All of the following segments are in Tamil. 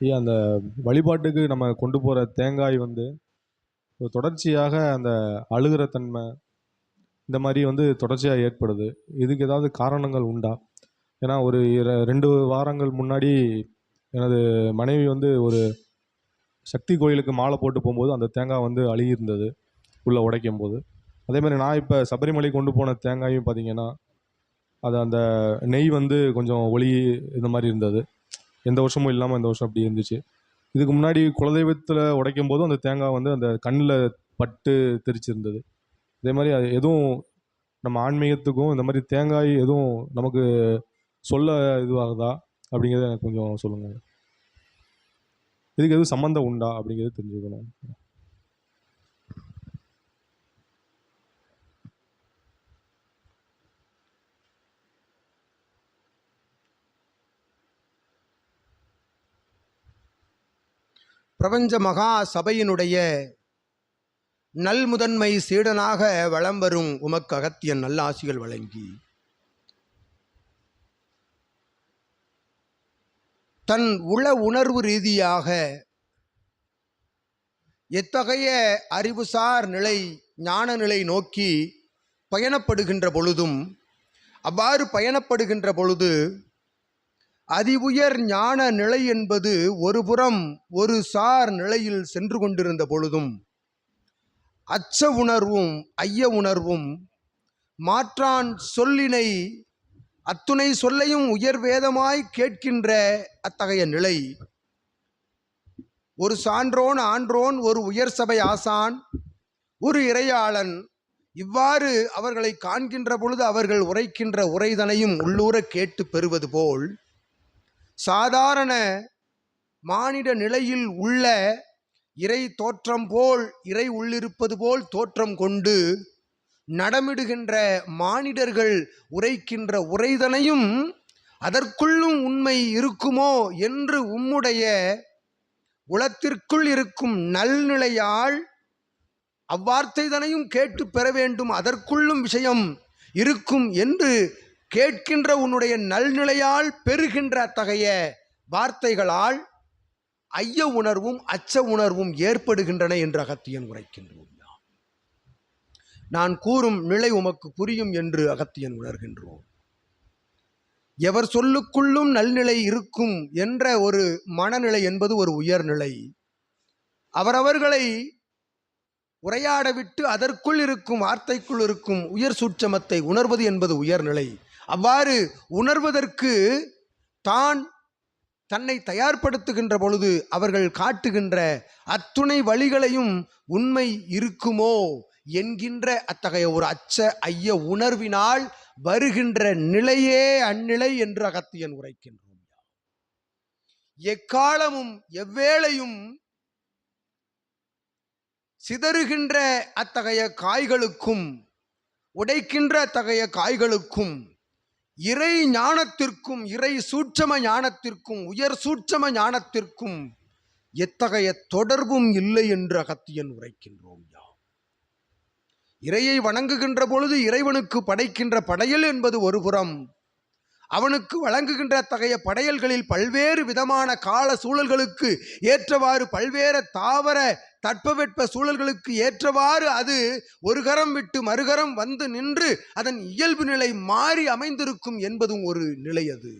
ஐயா அந்த வழிபாட்டுக்கு நம்ம கொண்டு போகிற தேங்காய் வந்து தொடர்ச்சியாக அந்த அழுகிற தன்மை இந்த மாதிரி வந்து தொடர்ச்சியாக ஏற்படுது. இதுக்கு ஏதாவது காரணங்கள் உண்டா? ஏன்னா ஒரு ரெண்டு வாரங்கள் முன்னாடி எனது மனைவி வந்து ஒரு சக்தி கோயிலுக்கு மாலை போட்டு போகும்போது அந்த தேங்காய் வந்து அழுகி இருந்தது உள்ளே உடைக்கும் போது அதே மாதிரி நான் இப்போ சபரிமலை கொண்டு போன தேங்காயும் பார்த்தீங்கன்னா அது அந்த நெய் வந்து கொஞ்சம் ஒளி இந்த மாதிரி இருந்தது. எந்த வருஷமும் இல்லாமல் இந்த வருஷம் அப்படி இருந்துச்சு. இதுக்கு முன்னாடி குலதெய்வத்தில் உடைக்கும் போதும் அந்த தேங்காய் வந்து அந்த கண்ணில் பட்டு தெரிச்சிருந்தது. இதே மாதிரி அது எதுவும் நம்ம ஆன்மீகத்துக்கும் இந்த மாதிரி தேங்காய் எதுவும் நமக்கு சொல்ல இதுவாகுதா அப்படிங்கிறத எனக்கு கொஞ்சம் சொல்லுங்கள் இதுக்கு எதுவும் சம்மந்தம் உண்டா அப்படிங்கிறது தெரிஞ்சுக்கணும். பிரபஞ்ச மகா சபையினுடைய நல் முதன்மை சீடனாக வளம் வரும் உமக்கு அகத்தியன் நல்லாசிகள் வழங்கி. தன் உள உணர்வு ரீதியாக எத்தகைய அறிவுசார் நிலை ஞான நிலை நோக்கி பயணப்படுகின்ற பொழுதும் அவ்வாறு பயணப்படுகின்ற பொழுது அதிவுயர் ஞான நிலை என்பது ஒருபுறம் ஒரு சார் நிலையில் சென்று கொண்டிருந்த பொழுதும் அச்ச உணர்வும் ஐய உணர்வும் மாற்றான் சொல்லினை அத்துணை சொல்லையும் உயர் வேதமாய் கேட்கின்ற அத்தகைய நிலை. ஒரு சான்றோன் ஆன்றோன் ஒரு உயர் சபை ஆசான் ஒரு இறையாளன் இவ்வாறு அவர்களை காண்கின்ற பொழுது அவர்கள் உரைக்கின்ற உரைதனையும் உள்ளூர கேட்டு பெறுவது போல் சாதாரண மானிட நிலையில் உள்ள இறை தோற்றம் போல் இறை உள்ளிருப்பது போல் தோற்றம் கொண்டு நடமிடுகின்ற மானிடர்கள் உரைக்கின்ற உரைதனையும் அதற்குள்ளும் உண்மை இருக்குமோ என்று உம்முடைய உளத்திற்குள் இருக்கும் நல்நிலையால் அவ்வார்த்தைதனையும் கேட்டு பெற வேண்டும் அதற்குள்ளும் விஷயம் இருக்கும் என்று கேட்கின்ற உன்னுடைய நல்நிலையால் பெறுகின்ற அத்தகைய வார்த்தைகளால் ஐய உணர்வும் அச்ச உணர்வும் ஏற்படுகின்றன என்று அகத்தியன் உரைக்கின்றோம் நான் கூறும் நிலை உமக்கு புரியும் என்று அகத்தியன் உணர்கின்றோம் எவர் சொல்லுக்குள்ளும் நல்நிலை இருக்கும் என்ற ஒரு மனநிலை என்பது ஒரு உயர்நிலை. அவரவர்களை உரையாட விட்டு அதற்குள் இருக்கும் வார்த்தைக்குள் இருக்கும் உயர் சூட்சமத்தை உணர்வது என்பது உயர்நிலை. அவ்வாறு உணர்வதற்கு தான் தன்னை தயார்படுத்துகின்ற பொழுது அவர்கள் காட்டுகின்ற அத்துணை வழிகளையும் உண்மை இருக்குமோ என்கின்ற அத்தகைய ஒரு அச்ச ஐய உணர்வினால் வருகின்ற நிலையே அந்நிலை என்று அகத்தியன் உரைக்கின்றோம் எக்காலமும் எவ்வேளையும் சிதறுகின்ற அத்தகைய காய்களுக்கும் உடைக்கின்ற அத்தகைய காய்களுக்கும் இறை ஞானத்திற்கும் இறை சூட்சம ஞானத்திற்கும் உயர் சூட்சம ஞானத்திற்கும் எத்தகைய தொடர்பும் இல்லை என்று அகத்தியன் உரைக்கின்றோம் யா. இறையை வணங்குகின்ற பொழுது இறைவனுக்கு படைக்கின்ற படையல் என்பது ஒருபுறம் அவனுக்கு வழங்குகின்ற அத்தகைய படையல்களில் பல்வேறு விதமான கால சூழல்களுக்கு ஏற்றவாறு பல்வேறு தாவர தட்பவெட்ப சூழல்களுக்கு ஏற்றவாறு அது ஒரு கரம் விட்டு மறுகரம் வந்து நின்று அதன் இயல்பு நிலை மாறி அமைந்திருக்கும் என்பதும் ஒரு நிலை அது.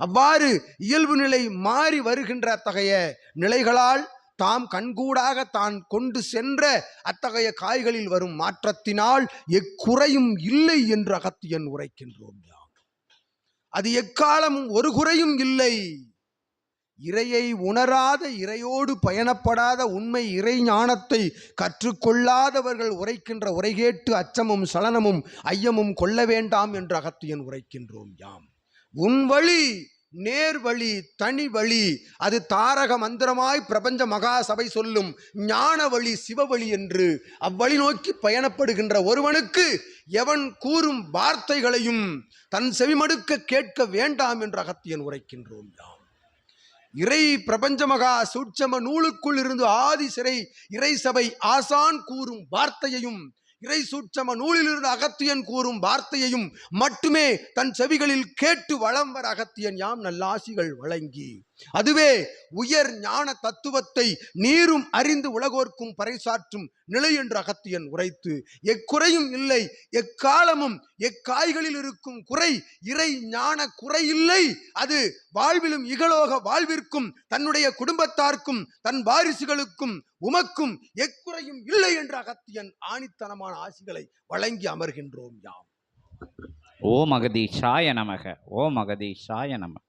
அவ்வாறு இயல்பு நிலை மாறி வருகின்ற அத்தகைய நிலைகளால் தாம் கண்கூடாக தான் கொண்டு சென்ற அத்தகைய காய்களில் வரும் மாற்றத்தினால் எக்குறையும் இல்லை என்று அகத்தியன் உரைக்கின்றோம். அது எக்காலமும் ஒரு குறையும் இல்லை. இறையை உணராத இறையோடு பயணப்படாத உண்மை இறை ஞானத்தை கற்றுக்கொள்ளாதவர்கள் உரைக்கின்ற உரைகேட்டு அச்சமும் சலனமும் ஐயமும் கொள்ள வேண்டாம் என்று அகத்தியன் உரைக்கின்றோம் யாம். உன் வழி நேர் வழி தனி வழி அது தாரக மந்திரமாய் பிரபஞ்ச மகா சபை சொல்லும் ஞான வழி சிவவழி என்று அவ்வழி நோக்கி பயணப்படுகின்ற ஒருவனுக்கு எவன் கூறும் வார்த்தைகளையும் தன் செவிமடுக்க கேட்க வேண்டாம் என்று அகத்தியன் உரைக்கின்றோம் யாம். இறை பிரபஞ்ச மகா சூட்சம நூலுக்குள் இருந்து ஆதி சிறை இறை சபை ஆசான் கூறும் வார்த்தையையும் இறை சூட்சம நூலிலிருந்து அகத்தியன் கூறும் வார்த்தையையும் மட்டுமே தன் செவிகளில் கேட்டு வளம் வர அகத்தியன் யாம் நல்லாசிகள் வழங்கி. அதுவே உயர் ஞான தத்துவத்தை நீரும் அறிந்து உலகோர்க்கும் பறைசாற்றும் நிலை என்று அகத்தியன் உரைத்து எக்குறையும் இல்லை எக்காலமும் எக்காய்களில் இருக்கும் குறை இறை ஞான குறை இல்லை. அது வாழ்விலும் இகலோக வாழ்விற்கும் தன்னுடைய குடும்பத்தார்க்கும் தன் வாரிசுகளுக்கும் உமக்கும் எக்குறையும் இல்லை என்று அகத்தியன் ஆணித்தனமான ஆசிகளை வழங்கி அமர்கின்றோம் யாம். ஓ மகதீஷாய நமக ஓ மகதீஷாய நமக.